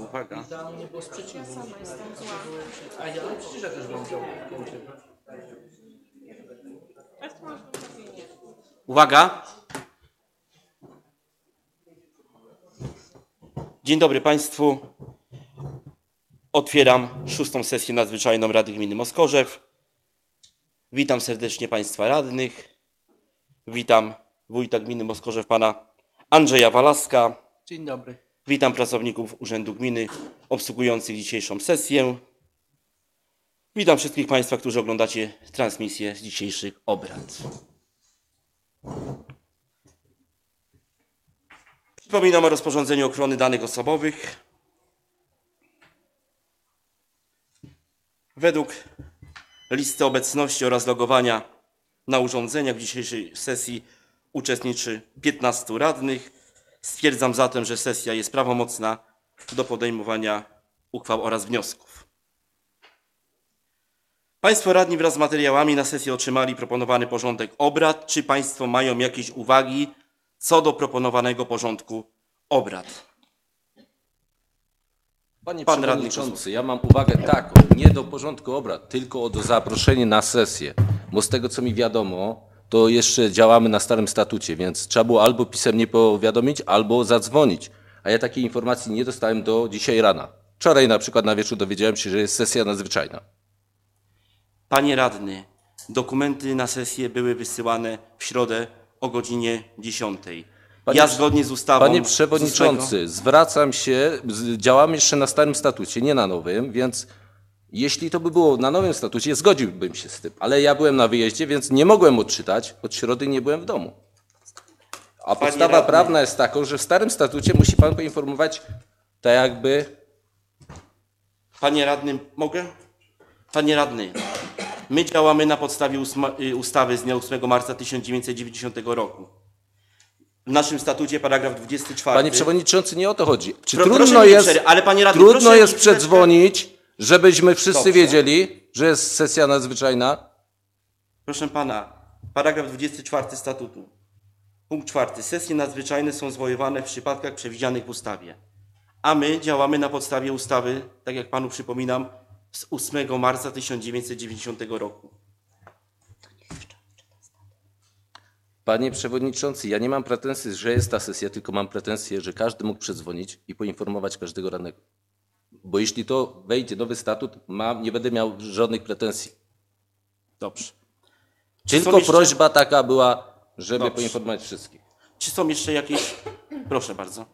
uwaga. Za nie było sprzeciwu. A ja przecież ja też. Uwaga! Dzień dobry Państwu. Otwieram szóstą sesję nadzwyczajną Rady Gminy Moskorzew. Witam serdecznie Państwa radnych. Witam wójta gminy Moskorzew, pana Andrzeja Walaska. Dzień dobry. Witam pracowników Urzędu Gminy obsługujących dzisiejszą sesję. Witam wszystkich Państwa, którzy oglądacie transmisję z dzisiejszych obrad. Przypominam o rozporządzeniu ochrony danych osobowych. Według listy obecności oraz logowania na urządzeniach w dzisiejszej sesji uczestniczy 15 radnych. Stwierdzam zatem, że sesja jest prawomocna do podejmowania uchwał oraz wniosków. Państwo radni wraz z materiałami na sesję otrzymali proponowany porządek obrad. Czy Państwo mają jakieś uwagi co do proponowanego porządku obrad? Panie Pan radny Przewodniczący, ja mam uwagę taką, nie do porządku obrad, tylko o do zaproszenie na sesję. Bo z tego co mi wiadomo, to jeszcze działamy na starym statucie, więc trzeba było albo pisemnie powiadomić, albo zadzwonić. A ja takiej informacji nie dostałem do dzisiaj rana. Wczoraj na przykład na wieczór dowiedziałem się, że jest sesja nadzwyczajna. Panie radny, dokumenty na sesję były wysyłane w środę o godzinie 10. Panie ja zgodnie z ustawą. Panie Przewodniczący, zwracam się, działamy jeszcze na starym statucie, nie na nowym, więc jeśli to by było na nowym statucie, zgodziłbym się z tym. Ale ja byłem na wyjeździe, więc nie mogłem odczytać, od środy nie byłem w domu. A podstawa radny. prawna jest taką, że w starym statucie musi pan poinformować tak jakby Panie radny, mogę? Panie radny, my działamy na podstawie y, ustawy z dnia 8 marca 1990 roku. W naszym statucie paragraf 24. Panie Przewodniczący, nie o to chodzi. Czy Pro- trudno jest, przerwać, ale panie radny, trudno jest przedzwonić, żebyśmy wszyscy Dobrze. wiedzieli, że jest sesja nadzwyczajna? Proszę pana, paragraf 24 statutu. Punkt czwarty. Sesje nadzwyczajne są zwoływane w przypadkach przewidzianych w ustawie. A my działamy na podstawie ustawy, tak jak panu przypominam, z 8 marca 1990 roku. Panie Przewodniczący, ja nie mam pretensji, że jest ta sesja, tylko mam pretensję, że każdy mógł przedzwonić i poinformować każdego radnego. Bo jeśli to wejdzie nowy statut, mam, nie będę miał żadnych pretensji. Dobrze. Tylko jeszcze- prośba taka była, żeby Dobrze. poinformować wszystkich. Czy są jeszcze jakieś... Proszę bardzo.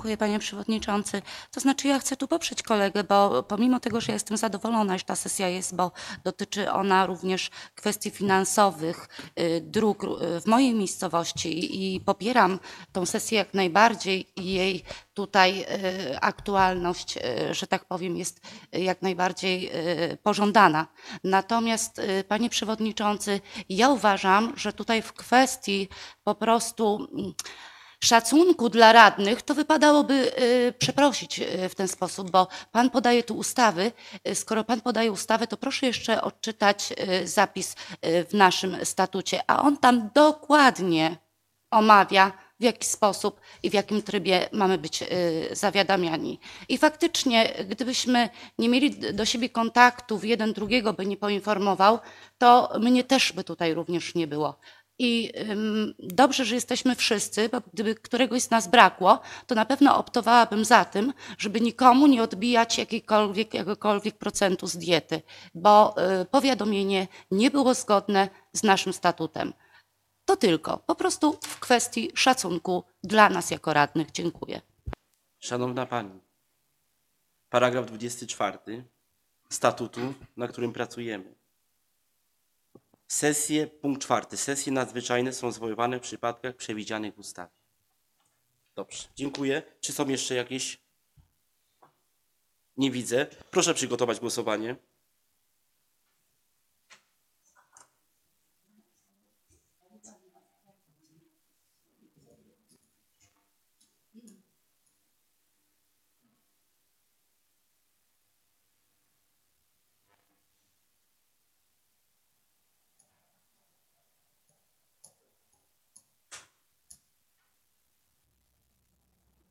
Dziękuję panie przewodniczący. To znaczy ja chcę tu poprzeć kolegę, bo pomimo tego, że jestem zadowolona, że ta sesja jest, bo dotyczy ona również kwestii finansowych y, dróg y, w mojej miejscowości i popieram tą sesję jak najbardziej i jej tutaj y, aktualność, że tak powiem, jest jak najbardziej pożądana. Natomiast panie przewodniczący, ja uważam, że tutaj w kwestii po prostu mm, szacunku dla radnych, to wypadałoby y, przeprosić y, w ten sposób, bo pan podaje tu ustawy. Y, Skoro pan podaje ustawę, to proszę jeszcze odczytać zapis w naszym statucie, a on tam dokładnie omawia, w jaki sposób i w jakim trybie mamy być zawiadamiani. I faktycznie, gdybyśmy nie mieli do siebie kontaktów, jeden drugiego by nie poinformował, to mnie też by tutaj również nie było. I dobrze, że jesteśmy wszyscy, bo gdyby któregoś z nas brakło, to na pewno optowałabym za tym, żeby nikomu nie odbijać jakiegokolwiek procentu z diety, bo y, powiadomienie nie było zgodne z naszym statutem. To tylko, po prostu w kwestii szacunku dla nas jako radnych. Dziękuję. Szanowna Pani, paragraf 24 statutu, na którym pracujemy. Sesje, punkt czwarty. Sesje nadzwyczajne są zwoływane w przypadkach przewidzianych w ustawie. Dobrze, dziękuję. Czy są jeszcze jakieś? Nie widzę. Proszę przygotować głosowanie.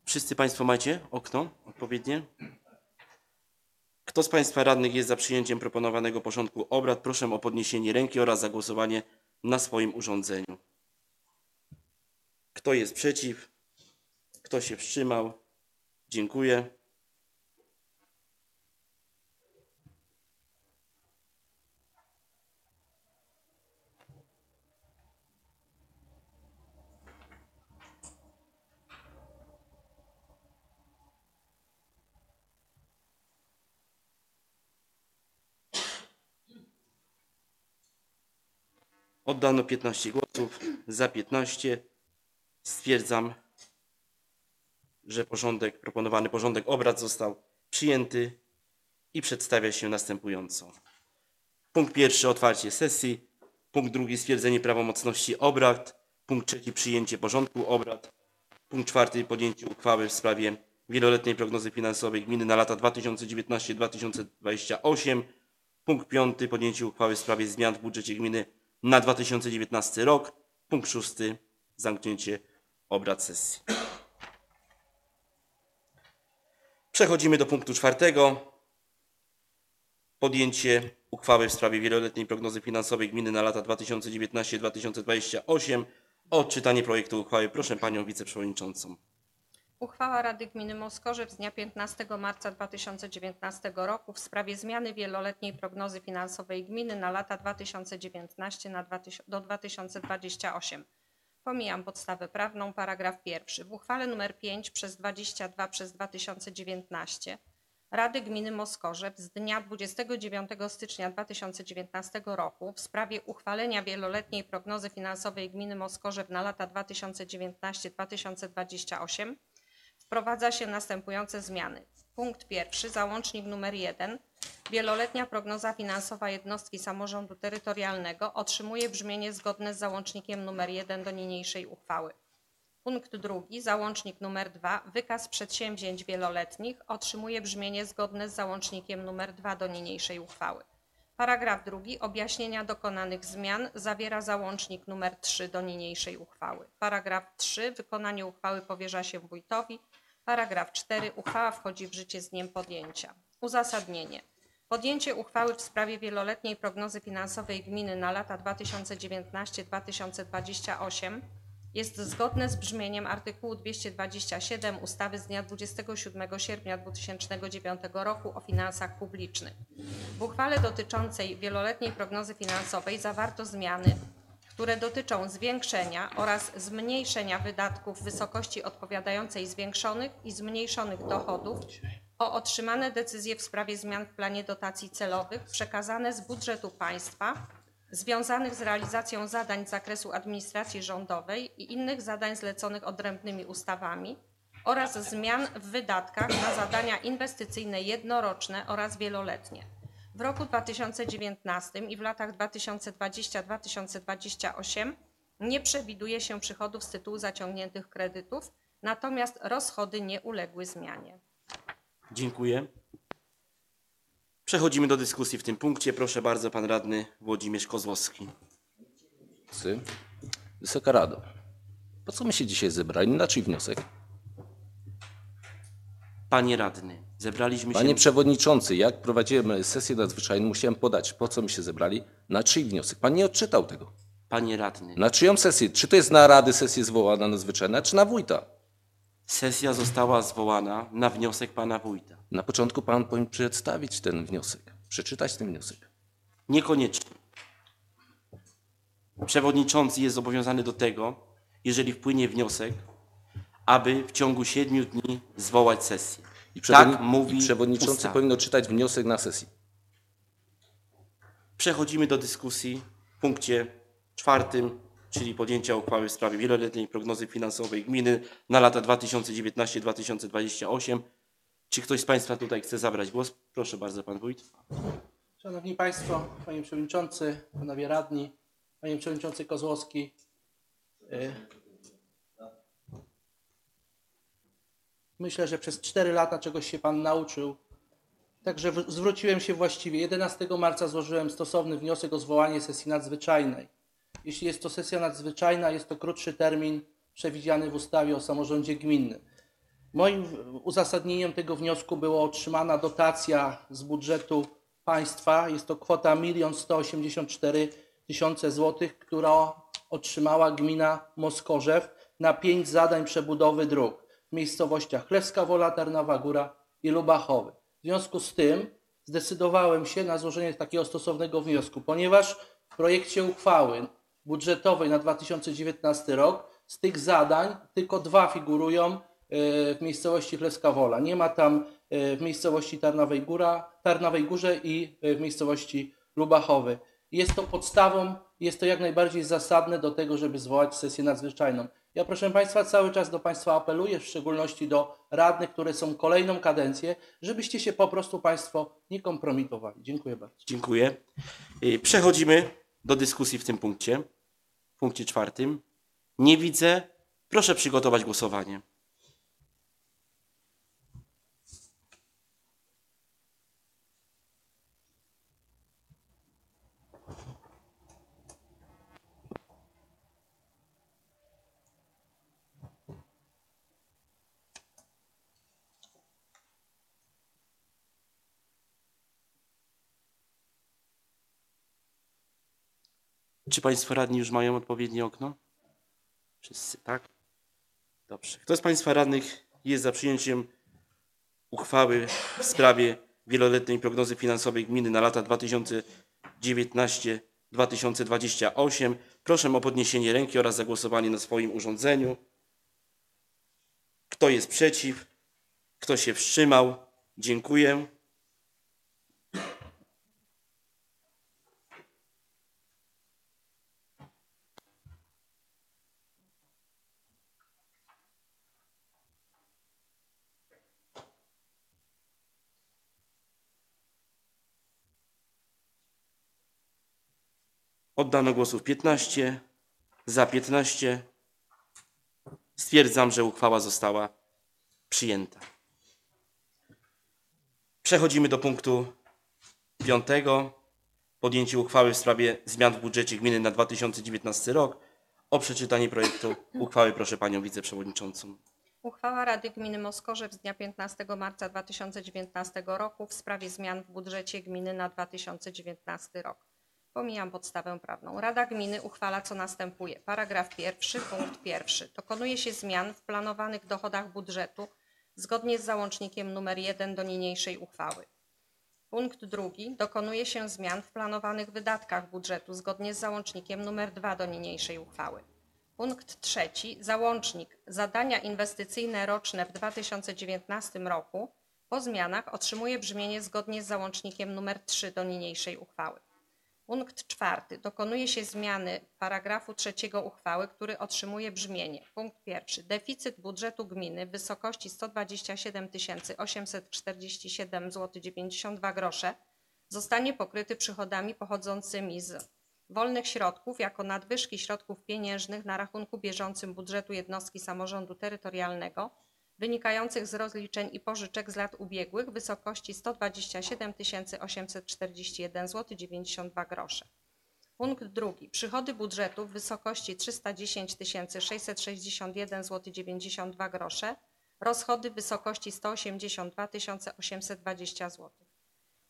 Wszyscy Państwo macie okno odpowiednie? Kto z Państwa radnych jest za przyjęciem proponowanego porządku obrad? Proszę o podniesienie ręki oraz zagłosowanie na swoim urządzeniu. Kto jest przeciw? Kto się wstrzymał? Dziękuję. Oddano 15 głosów, za 15. Stwierdzam, że porządek, proponowany porządek obrad został przyjęty i przedstawia się następująco. Punkt pierwszy otwarcie sesji, punkt drugi stwierdzenie prawomocności obrad, punkt trzeci przyjęcie porządku obrad, punkt czwarty podjęcie uchwały w sprawie wieloletniej prognozy finansowej gminy na lata 2019-2028, punkt piąty podjęcie uchwały w sprawie zmian w budżecie gminy na 2019 rok, punkt szósty zamknięcie obrad sesji. Przechodzimy do punktu czwartego. Podjęcie uchwały w sprawie wieloletniej prognozy finansowej gminy na lata 2019-2028. O odczytanie projektu uchwały proszę panią wiceprzewodniczącą. Uchwała Rady Gminy Moskorzew z dnia 15 marca 2019 roku w sprawie zmiany wieloletniej prognozy finansowej gminy na lata 2019 na 2000 do 2028. Pomijam podstawę prawną, paragraf pierwszy. W uchwale nr 5 przez 22 przez 2019 Rady Gminy Moskorzew z dnia 29 stycznia 2019 roku w sprawie uchwalenia wieloletniej prognozy finansowej gminy Moskorzew na lata 2019-2028 wprowadza się następujące zmiany. Punkt pierwszy, załącznik numer 1. Wieloletnia prognoza finansowa jednostki samorządu terytorialnego otrzymuje brzmienie zgodne z załącznikiem numer 1 do niniejszej uchwały. Punkt drugi, załącznik numer 2. Wykaz przedsięwzięć wieloletnich otrzymuje brzmienie zgodne z załącznikiem numer 2 do niniejszej uchwały. Paragraf drugi, objaśnienia dokonanych zmian zawiera załącznik numer 3 do niniejszej uchwały. Paragraf 3, wykonanie uchwały powierza się wójtowi. Paragraf 4. Uchwała wchodzi w życie z dniem podjęcia. Uzasadnienie. Podjęcie uchwały w sprawie wieloletniej prognozy finansowej gminy na lata 2019-2028 jest zgodne z brzmieniem artykułu 227 ustawy z dnia 27 sierpnia 2009 roku o finansach publicznych. W uchwale dotyczącej wieloletniej prognozy finansowej zawarto zmiany, które dotyczą zwiększenia oraz zmniejszenia wydatków w wysokości odpowiadającej zwiększonych i zmniejszonych dochodów o otrzymane decyzje w sprawie zmian w planie dotacji celowych przekazane z budżetu państwa związanych z realizacją zadań z zakresu administracji rządowej i innych zadań zleconych odrębnymi ustawami oraz zmian w wydatkach na zadania inwestycyjne jednoroczne oraz wieloletnie. W roku 2019 i w latach 2020-2028 nie przewiduje się przychodów z tytułu zaciągniętych kredytów, natomiast rozchody nie uległy zmianie. Dziękuję. Przechodzimy do dyskusji w tym punkcie. Proszę bardzo, pan radny Włodzimierz Kozłowski. Wysoka Rado, po co my się dzisiaj zebrali? Na czyj wniosek? Panie radny, zebraliśmy się... Panie Przewodniczący, jak prowadziłem sesję nadzwyczajną, musiałem podać, po co my się zebrali, na czyj wniosek. Pan nie odczytał tego. Panie radny, Na czyją sesję? Czy to jest na Rady sesję zwołana nadzwyczajna, czy na wójta? sesja została zwołana na wniosek pana wójta. Na początku pan powinien przedstawić ten wniosek, przeczytać ten wniosek. Niekoniecznie. Przewodniczący jest zobowiązany do tego, jeżeli wpłynie wniosek, aby w ciągu siedmiu dni zwołać sesję. I tak przewodni- mówi i przewodniczący ustawa. powinien odczytać wniosek na sesji. Przechodzimy do dyskusji w punkcie czwartym, czyli podjęcia uchwały w sprawie wieloletniej prognozy finansowej gminy na lata 2019-2028. Czy ktoś z Państwa tutaj chce zabrać głos? Proszę bardzo, Pan Wójt. Szanowni Państwo, Panie Przewodniczący, Panowie Radni, Panie Przewodniczący Kozłowski. y, Myślę, że przez 4 lata czegoś się Pan nauczył. Także zwróciłem się właściwie. 11 marca złożyłem stosowny wniosek o zwołanie sesji nadzwyczajnej. Jeśli jest to sesja nadzwyczajna, jest to krótszy termin przewidziany w ustawie o samorządzie gminnym. Moim uzasadnieniem tego wniosku była otrzymana dotacja z budżetu państwa. Jest to kwota 1 184 tysiące złotych, która otrzymała gmina Moskorzew na pięć zadań przebudowy dróg w miejscowościach Chlewska Wola, Tarnowa Góra i Lubachowy. W związku z tym zdecydowałem się na złożenie takiego stosownego wniosku, ponieważ w projekcie uchwały budżetowej na 2019 rok z tych zadań tylko dwa figurują e, w miejscowości Chlewska Wola. Nie ma tam e, w miejscowości Tarnowej, Góra, Tarnowej Górze i e, w miejscowości Lubachowy. Jest to podstawą, jest to jak najbardziej zasadne do tego, żeby zwołać sesję nadzwyczajną. Ja proszę Państwa cały czas do Państwa apeluję, w szczególności do radnych, które są kolejną kadencję, żebyście się po prostu Państwo nie kompromitowali. Dziękuję bardzo. Dziękuję. Y, Przechodzimy do dyskusji w tym punkcie. W punkcie czwartym. Nie widzę. Proszę przygotować głosowanie. Czy Państwo radni już mają odpowiednie okno? Wszyscy, tak? Dobrze. Kto z Państwa radnych jest za przyjęciem uchwały w sprawie wieloletniej prognozy finansowej gminy na lata 2019-2028? Proszę o podniesienie ręki oraz zagłosowanie na swoim urządzeniu. Kto jest przeciw? Kto się wstrzymał? Dziękuję. Oddano głosów 15, za 15. Stwierdzam, że uchwała została przyjęta. Przechodzimy do punktu piątego. Podjęcie uchwały w sprawie zmian w budżecie gminy na 2019 rok. O przeczytanie projektu uchwały proszę panią wiceprzewodniczącą. Uchwała Rady Gminy Moskorzew z dnia 15 marca 2019 roku w sprawie zmian w budżecie gminy na 2019 rok. Pomijam podstawę prawną. Rada Gminy uchwala co następuje. Paragraf pierwszy, punkt pierwszy. Dokonuje się zmian w planowanych dochodach budżetu zgodnie z załącznikiem nr 1 do niniejszej uchwały. Punkt drugi. Dokonuje się zmian w planowanych wydatkach budżetu zgodnie z załącznikiem nr 2 do niniejszej uchwały. Punkt trzeci. Załącznik zadania inwestycyjne roczne w 2019 roku po zmianach otrzymuje brzmienie zgodnie z załącznikiem nr 3 do niniejszej uchwały. Punkt czwarty. Dokonuje się zmiany paragrafu trzeciego uchwały, który otrzymuje brzmienie. Punkt pierwszy. Deficyt budżetu gminy w wysokości 127 847 zł 92 grosze zostanie pokryty przychodami pochodzącymi z wolnych środków jako nadwyżki środków pieniężnych na rachunku bieżącym budżetu jednostki samorządu terytorialnego wynikających z rozliczeń i pożyczek z lat ubiegłych w wysokości 127 841 zł 92 grosze. Punkt drugi. Przychody budżetu w wysokości 310 661 zł 92 grosze. Rozchody w wysokości 182 820 zł.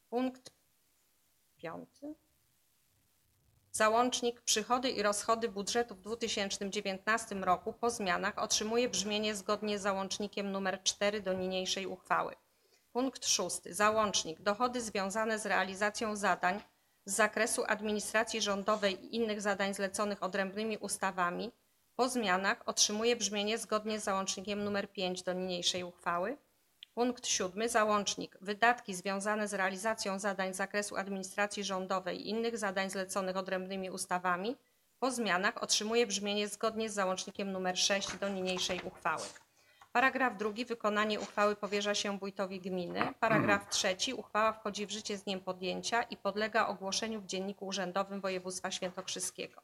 Punkt piąty. Załącznik przychody i rozchody budżetu w 2019 roku po zmianach otrzymuje brzmienie zgodnie z załącznikiem nr 4 do niniejszej uchwały. Punkt szósty. Załącznik dochody związane z realizacją zadań z zakresu administracji rządowej i innych zadań zleconych odrębnymi ustawami po zmianach otrzymuje brzmienie zgodnie z załącznikiem nr 5 do niniejszej uchwały. Punkt siódmy. Załącznik. Wydatki związane z realizacją zadań z zakresu administracji rządowej i innych zadań zleconych odrębnymi ustawami po zmianach otrzymuje brzmienie zgodnie z załącznikiem nr 6 do niniejszej uchwały. Paragraf drugi. Wykonanie uchwały powierza się wójtowi gminy. Paragraf trzeci. Uchwała wchodzi w życie z dniem podjęcia i podlega ogłoszeniu w Dzienniku Urzędowym Województwa Świętokrzyskiego.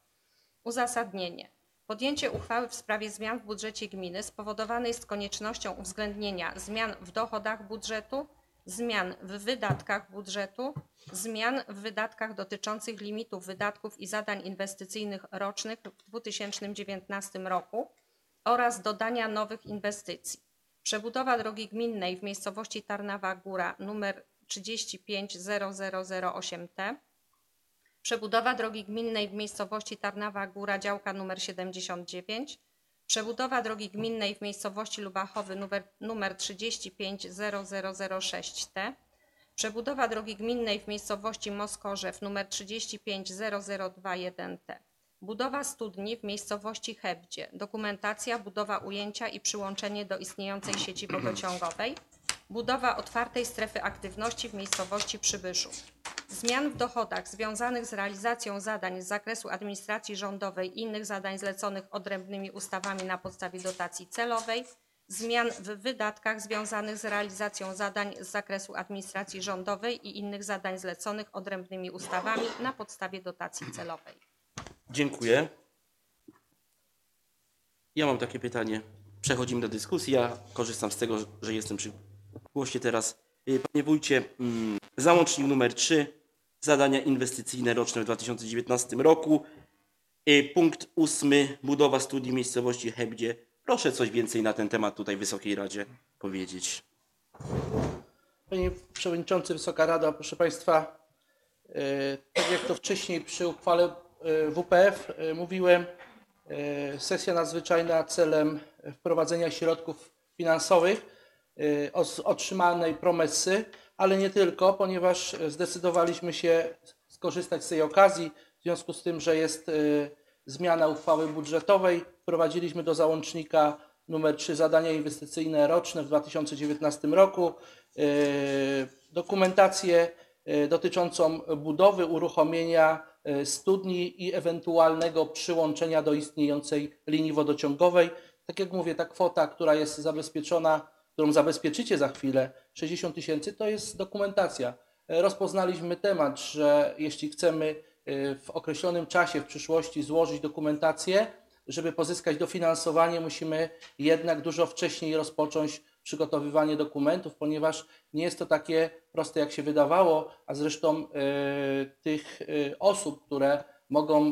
Uzasadnienie. Podjęcie uchwały w sprawie zmian w budżecie gminy spowodowane jest koniecznością uwzględnienia zmian w dochodach budżetu, zmian w wydatkach budżetu, zmian w wydatkach dotyczących limitów wydatków i zadań inwestycyjnych rocznych w 2019 roku oraz dodania nowych inwestycji. Przebudowa drogi gminnej w miejscowości Tarnawa Góra nr 350008T. Przebudowa drogi gminnej w miejscowości Tarnawa Góra działka nr 79. Przebudowa drogi gminnej w miejscowości Lubachowy numer, numer 350006T. Przebudowa drogi gminnej w miejscowości Moskorzew nr 350021T. Budowa studni w miejscowości Hebdzie. Dokumentacja, budowa ujęcia i przyłączenie do istniejącej sieci wodociągowej. Budowa otwartej strefy aktywności w miejscowości Przybyszów. Zmian w dochodach związanych z realizacją zadań z zakresu administracji rządowej i innych zadań zleconych odrębnymi ustawami na podstawie dotacji celowej. Zmian w wydatkach związanych z realizacją zadań z zakresu administracji rządowej i innych zadań zleconych odrębnymi ustawami na podstawie dotacji celowej. Dziękuję. Ja mam takie pytanie. Przechodzimy do dyskusji. Ja korzystam z tego, że jestem przy głosie teraz. Y, Panie wójcie, mm, załącznik numer 3, zadania inwestycyjne roczne w 2019 roku. Y, Punkt ósmy, budowa studii miejscowości Hebdzie. Proszę coś więcej na ten temat tutaj Wysokiej Radzie powiedzieć. Panie Przewodniczący, Wysoka Rada, proszę Państwa, e, tak jak to wcześniej przy uchwale WPF mówiłem, sesja nadzwyczajna celem wprowadzenia środków finansowych otrzymanej promesy, ale nie tylko, ponieważ zdecydowaliśmy się skorzystać z tej okazji w związku z tym, że jest e, zmiana uchwały budżetowej. Wprowadziliśmy do załącznika numer 3 zadania inwestycyjne roczne w 2019 roku dokumentację dotyczącą budowy, uruchomienia studni i ewentualnego przyłączenia do istniejącej linii wodociągowej. Tak jak mówię, ta kwota, która jest zabezpieczona, którą zabezpieczycie za chwilę, 60 tysięcy, to jest dokumentacja. E, Rozpoznaliśmy temat, że jeśli chcemy e, w określonym czasie w przyszłości złożyć dokumentację, żeby pozyskać dofinansowanie, musimy jednak dużo wcześniej rozpocząć przygotowywanie dokumentów, ponieważ nie jest to takie proste, jak się wydawało, a zresztą e, tych osób, które mogą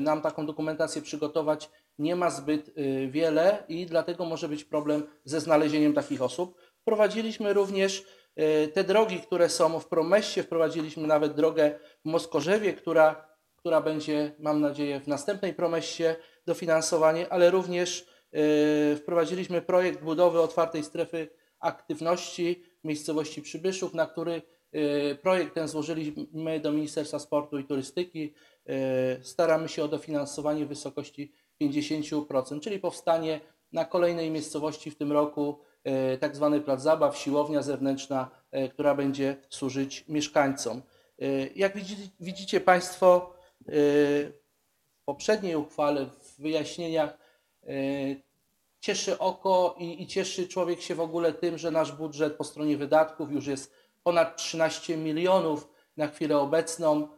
nam taką dokumentację przygotować, nie ma zbyt e, wiele i dlatego może być problem ze znalezieniem takich osób. Wprowadziliśmy również e, te drogi, które są w Promeście, wprowadziliśmy nawet drogę w Moskorzewie, która, która będzie, mam nadzieję, w następnej Promeście dofinansowanie, ale również e, wprowadziliśmy projekt budowy otwartej strefy aktywności miejscowości Przybyszów, na który projekt ten złożyliśmy do Ministerstwa Sportu i Turystyki. Staramy się o dofinansowanie w wysokości 50%, czyli powstanie na kolejnej miejscowości w tym roku e, tak zwany plac zabaw, siłownia zewnętrzna, e, która będzie służyć mieszkańcom. E, Jak widzi- widzicie Państwo, w poprzedniej uchwale, w wyjaśnieniach cieszy oko i, i cieszy człowiek się w ogóle tym, że nasz budżet po stronie wydatków już jest ponad 13 milionów na chwilę obecną.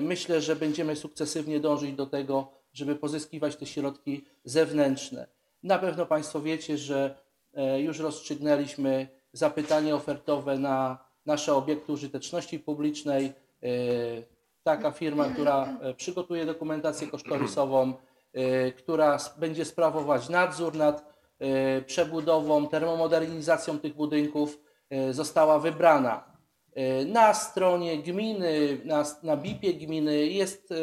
Myślę, że będziemy sukcesywnie dążyć do tego, żeby pozyskiwać te środki zewnętrzne. Na pewno Państwo wiecie, że e, już rozstrzygnęliśmy zapytanie ofertowe na nasze obiekty użyteczności publicznej. E, Taka firma, która e, przygotuje dokumentację kosztorysową, która będzie sprawować nadzór nad przebudową, termomodernizacją tych budynków, została wybrana. Na stronie gminy, na, na BIP-ie gminy jest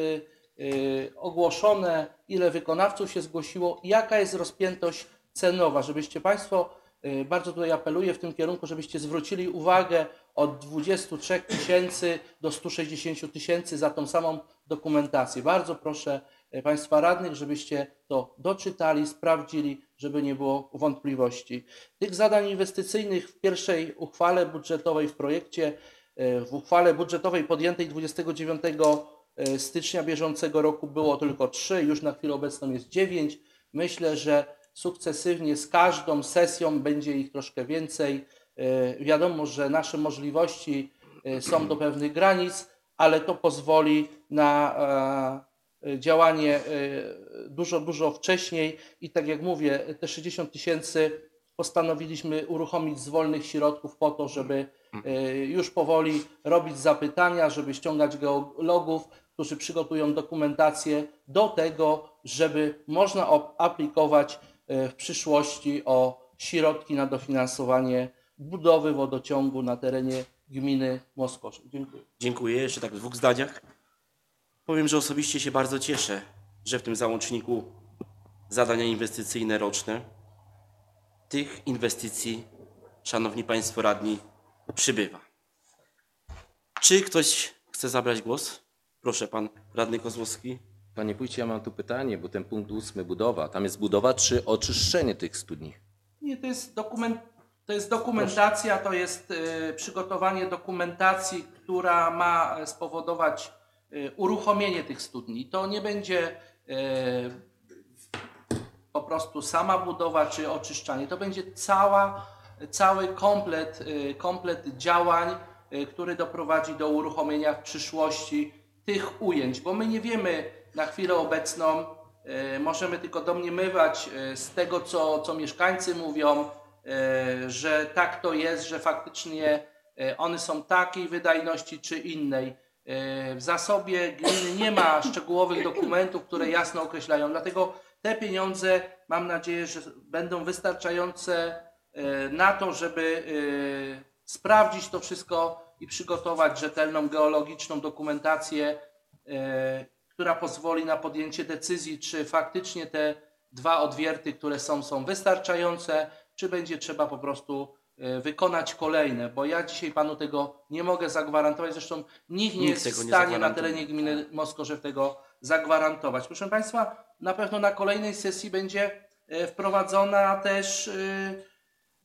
ogłoszone, ile wykonawców się zgłosiło, jaka jest rozpiętość cenowa, żebyście Państwo, e, bardzo tutaj apeluję w tym kierunku, żebyście zwrócili uwagę od 23 tysięcy do 160 tysięcy za tą samą dokumentację. Bardzo proszę e, Państwa radnych, żebyście to doczytali, sprawdzili, żeby nie było wątpliwości. Tych zadań inwestycyjnych w pierwszej uchwale budżetowej w projekcie, w uchwale budżetowej podjętej 29 e, stycznia bieżącego roku było tylko trzy, już na chwilę obecną jest dziewięć. Myślę, że sukcesywnie z każdą sesją będzie ich troszkę więcej. E, Wiadomo, że nasze możliwości e, są do pewnych granic, ale to pozwoli na e, działanie e, dużo, dużo wcześniej i tak jak mówię, te 60 tysięcy postanowiliśmy uruchomić z wolnych środków po to, żeby e, już powoli robić zapytania, żeby ściągać geologów, którzy przygotują dokumentację do tego, żeby można aplikować e, w przyszłości o środki na dofinansowanie budowy wodociągu na terenie gminy Moskosz. Dziękuję. Dziękuję. Jeszcze tak w dwóch zdaniach. Powiem, że osobiście się bardzo cieszę, że w tym załączniku zadania inwestycyjne roczne tych inwestycji, szanowni państwo radni, przybywa. Czy ktoś chce zabrać głos? Proszę, pan radny Kozłowski. Panie Wójcie, ja mam tu pytanie, bo ten punkt ósmy budowa. Tam jest budowa czy oczyszczenie tych studni? Nie, to jest, dokument, to jest dokumentacja, to jest e, przygotowanie dokumentacji, która ma spowodować e, uruchomienie tych studni. To nie będzie e, po prostu sama budowa czy oczyszczanie. To będzie cała, cały komplet, e, komplet działań, e, który doprowadzi do uruchomienia w przyszłości tych ujęć, bo my nie wiemy na chwilę obecną, e, możemy tylko domniemywać e, z tego, co, co mieszkańcy mówią, e, że tak to jest, że faktycznie one są takiej wydajności czy innej. W zasobie gminy nie ma szczegółowych dokumentów, które jasno określają. Dlatego te pieniądze mam nadzieję, że będą wystarczające na to, żeby sprawdzić to wszystko i przygotować rzetelną geologiczną dokumentację, e, która pozwoli na podjęcie decyzji, czy faktycznie te dwa odwierty, które są, są wystarczające, czy będzie trzeba po prostu e, wykonać kolejne, bo ja dzisiaj panu tego nie mogę zagwarantować, zresztą nikt nie Nikt jest w nie stanie na terenie gminy Moskorzew tego zagwarantować. Proszę Państwa, na pewno na kolejnej sesji będzie e, wprowadzona też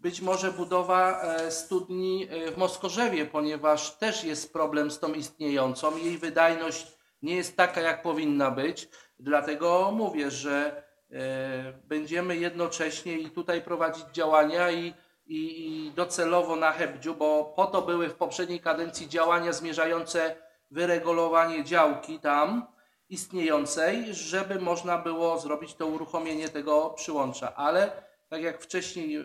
być może budowa e, studni e, w Moskorzewie, ponieważ też jest problem z tą istniejącą. Jej wydajność nie jest taka, jak powinna być. Dlatego mówię, że e, będziemy jednocześnie i tutaj prowadzić działania i, i, i docelowo na Hebdziu, bo po to były w poprzedniej kadencji działania zmierzające wyregulowanie działki tam istniejącej, żeby można było zrobić to uruchomienie tego przyłącza. Ale tak jak wcześniej y,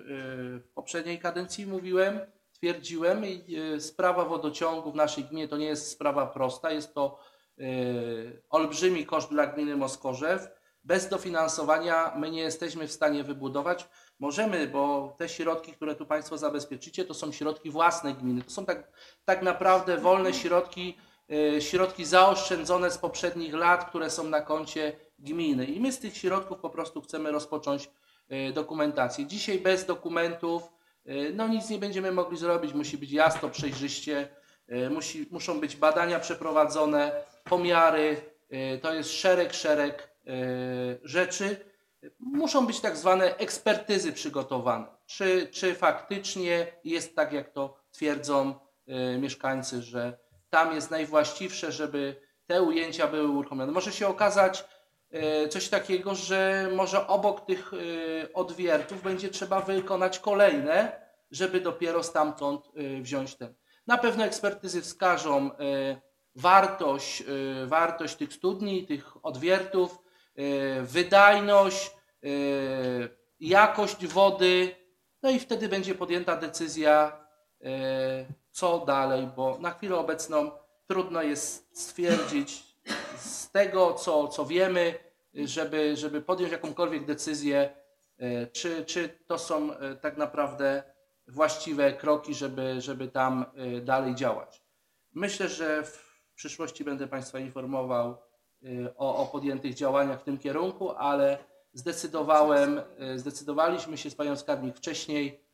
w poprzedniej kadencji mówiłem, twierdziłem, y, sprawa wodociągu w naszej gminie to nie jest sprawa prosta, jest to y, olbrzymi koszt dla gminy Moskorzew. Bez dofinansowania my nie jesteśmy w stanie wybudować. Możemy, bo te środki, które tu Państwo zabezpieczycie, to są środki własne gminy. To są tak, tak naprawdę wolne środki, y, środki zaoszczędzone z poprzednich lat, które są na koncie gminy. I my z tych środków po prostu chcemy rozpocząć dokumentację. Dzisiaj bez dokumentów y, no nic nie będziemy mogli zrobić. Musi być jasno, przejrzyście, y, musi, muszą być badania przeprowadzone, pomiary. y, To jest szereg, szereg y, rzeczy. Muszą być tak zwane ekspertyzy przygotowane. Czy, czy faktycznie jest tak, jak to twierdzą y, mieszkańcy, że tam jest najwłaściwsze, żeby te ujęcia były uruchomione. Może się okazać coś takiego, że może obok tych e, odwiertów będzie trzeba wykonać kolejne, żeby dopiero stamtąd e, wziąć ten. Na pewno ekspertyzy wskażą e, wartość, e, wartość tych studni, tych odwiertów, e, wydajność, e, jakość wody, no i wtedy będzie podjęta decyzja, e, co dalej, bo na chwilę obecną trudno jest stwierdzić z tego, co, co wiemy, żeby, żeby podjąć jakąkolwiek decyzję, e, czy, czy to są e, tak naprawdę właściwe kroki, żeby, żeby tam e, dalej działać. Myślę, że w przyszłości będę Państwa informował o, o podjętych działaniach w tym kierunku, ale zdecydowałem, zdecydowaliśmy się z Panią Skarbnik wcześniej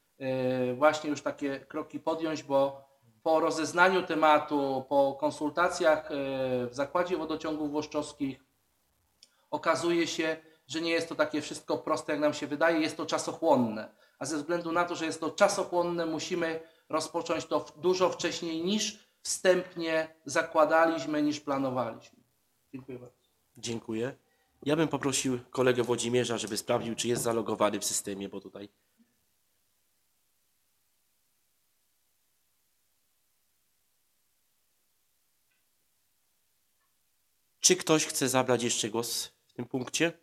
właśnie już takie kroki podjąć, bo po rozeznaniu tematu, po konsultacjach e, w Zakładzie Wodociągów Włoszczowskich okazuje się, że nie jest to takie wszystko proste, jak nam się wydaje, jest to czasochłonne. A ze względu na to, że jest to czasochłonne, musimy rozpocząć to dużo wcześniej niż wstępnie zakładaliśmy, niż planowaliśmy. Dziękuję bardzo. Dziękuję. Ja bym poprosił kolegę Włodzimierza, żeby sprawdził, czy jest zalogowany w systemie, bo tutaj. Czy ktoś chce zabrać jeszcze głos w tym punkcie?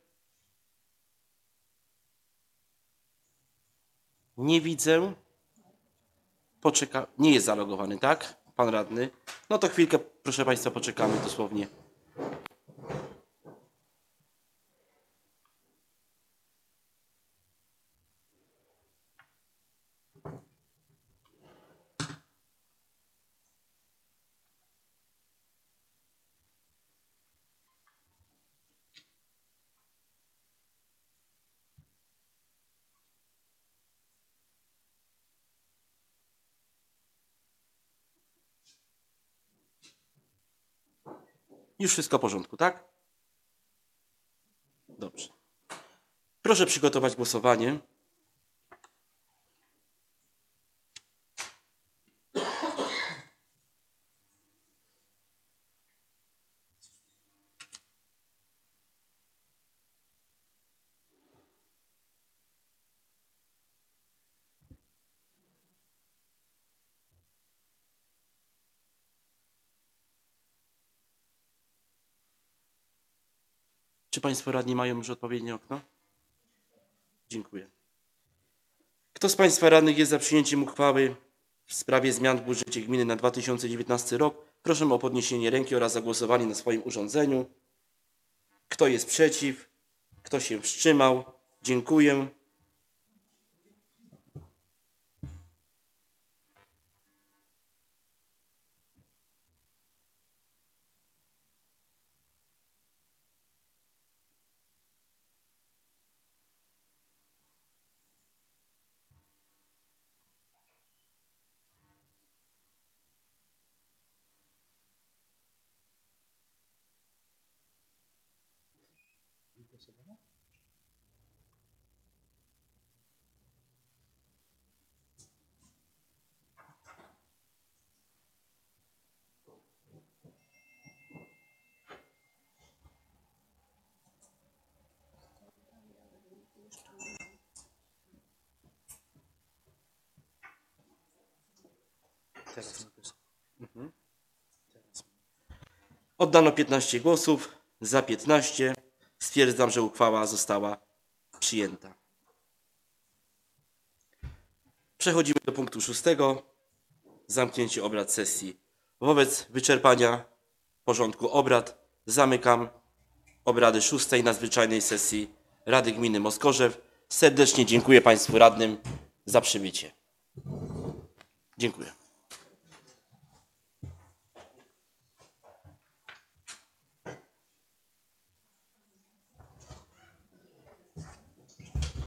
Nie widzę. Poczeka... Nie jest zalogowany, tak? Pan radny. No to chwilkę, proszę Państwa, poczekamy dosłownie. Już wszystko w porządku, tak? Dobrze. Proszę przygotować głosowanie. Czy Państwo radni mają już odpowiednie okno? Dziękuję. Kto z Państwa radnych jest za przyjęciem uchwały w sprawie zmian w budżecie gminy na 2019 rok? Proszę o podniesienie ręki oraz zagłosowanie na swoim urządzeniu. Kto jest przeciw? Kto się wstrzymał? Dziękuję. Mhm. Oddano 15 głosów, za 15. Stwierdzam, że uchwała została przyjęta. Przechodzimy do punktu szóstego. Zamknięcie obrad sesji. Wobec wyczerpania porządku obrad zamykam obrady szóstej nadzwyczajnej sesji Rady Gminy Moskorzew. Serdecznie dziękuję Państwu radnym za przybycie. Dziękuję.